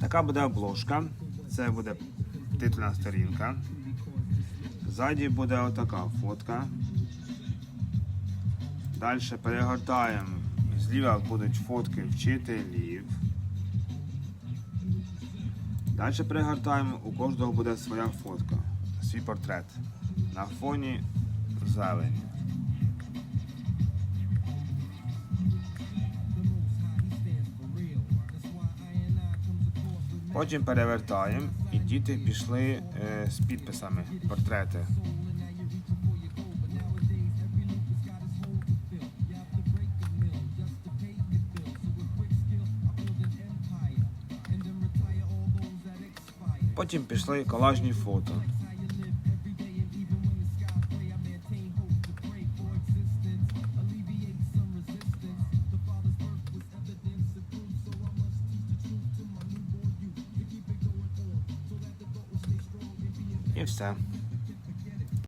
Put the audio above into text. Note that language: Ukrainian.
Така буде обложка. Це буде титульна сторінка. Ззаді буде отака фотка. Далі перегортаємо. Зліва будуть фотки вчителів. Далі перегортаємо, у кожного буде своя фотка, свій портрет. На фоні зелені. Потім перевертаємо і діти пішли е, з підписами портрети. Потім пішли колажні фото. І все.